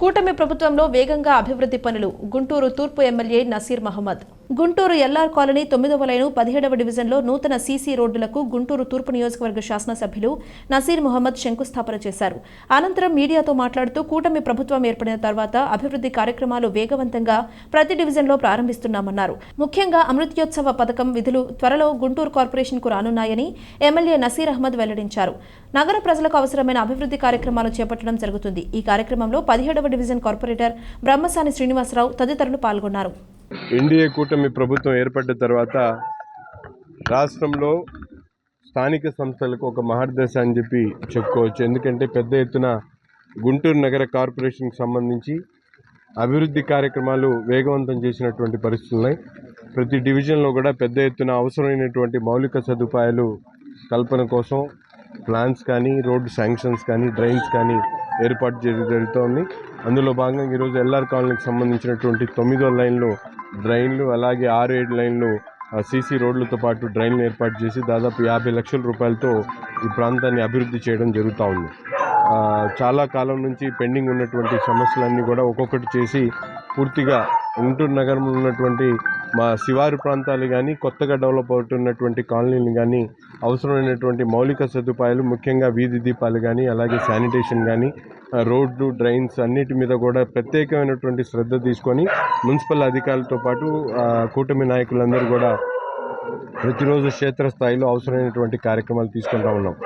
కూటమి ప్రభుత్వంలో వేగంగా అభివృద్ధి పనులు. గుంటూరు తూర్పు MLA Naseer Mohammed. Guntur LR colony తొమ్మిదవ లైను పదిహేడవ డివిజన్లో నూతన సీసీ రోడ్డులకు గుంటూరు తూర్పు నియోజకవర్గ శాసనసభ్యులు నసీర్ మొహమ్మద్ శంకుస్థాపన చేశారు. అనంతరం మీడియాతో మాట్లాడుతూ కూటమి ప్రభుత్వం ఏర్పడిన తర్వాత అభివృద్ధి కార్యక్రమాలు వేగవంతంగా ప్రతి డివిజన్లో ప్రారంభిస్తున్నామన్నారు. ముఖ్యంగా అమృత్యోత్సవ పథకం విధులు త్వరలో గుంటూరు కార్పొరేషన్కు రానున్నాయని ఎమ్మెల్యే నసీర్ అహ్మద్ వెల్లడించారు. నగర ప్రజలకు అవసరమైన అభివృద్ధి కార్యక్రమాలు చేపట్టడం జరుగుతుంది. ఈ కార్యక్రమంలో పదిహేడవ డివిజన్ కార్పొరేటర్ బ్రహ్మసాని శ్రీనివాసరావు తదితరులు పాల్గొన్నారు. ఎన్డీఏ కూటమి ప్రభుత్వం ఏర్పడ్డ తర్వాత రాష్ట్రంలో స్థానిక సంస్థలకు ఒక మహర్దశ అని చెప్పి చెప్పుకోవచ్చు. ఎందుకంటే పెద్ద ఎత్తున గుంటూరు నగర కార్పొరేషన్కి సంబంధించి అభివృద్ధి కార్యక్రమాలు వేగవంతం చేసినటువంటి పరిస్థితులు ఉన్నాయి. ప్రతి డివిజన్లో కూడా పెద్ద ఎత్తున అవసరమైనటువంటి మౌలిక సదుపాయాలు కల్పన కోసం ప్లాన్స్ కానీ రోడ్డు శాంక్షన్స్ కానీ డ్రైన్స్ కానీ ఏర్పాటు చేయడం జరుగుతోంది అందులో భాగంగా ఈరోజు ఎల్ఆర్ కాలనీకి సంబంధించినటువంటి తొమ్మిదో లైన్లో డ్రైన్లు అలాగే ఆరు ఏడు లైన్లు సీసీ రోడ్లతో పాటు డ్రైన్లు ఏర్పాటు చేసి దాదాపు యాభై లక్షల రూపాయలతో ఈ ప్రాంతాన్ని అభివృద్ధి చేయడం జరుగుతూ ఉంది. చాలా కాలం నుంచి పెండింగ్ ఉన్నటువంటి సమస్యలన్నీ కూడా ఒక్కొక్కటి చేసి పూర్తిగా గుంటూరు నగరంలో ఉన్నటువంటి మా శివారు ప్రాంతాలు కానీ కొత్తగా డెవలప్ అవుతున్నటువంటి కాలనీలు కానీ అవసరమైనటువంటి మౌలిక సదుపాయాలు ముఖ్యంగా వీధి దీపాలు కానీ అలాగే శానిటేషన్ కానీ రోడ్లు డ్రైన్స్ అన్నిటి మీద కూడా ప్రత్యేకమైనటువంటి శ్రద్ధ తీసుకొని మున్సిపల్ అధికారులతో పాటు కూటమి నాయకులందరూ కూడా ప్రతిరోజు క్షేత్రస్థాయిలో అవసరమైనటువంటి కార్యక్రమాలు తీసుకుంటా ఉన్నాం.